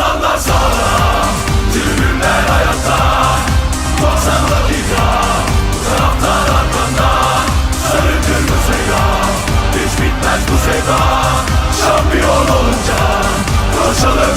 Aslanlar sağlam Tribünler ayakta 90 dakika Bu taraftar arkanda Sarı kırmızı kırmızıyla Hiç bitmez bu sevda. Şampiyon olunca Koşalım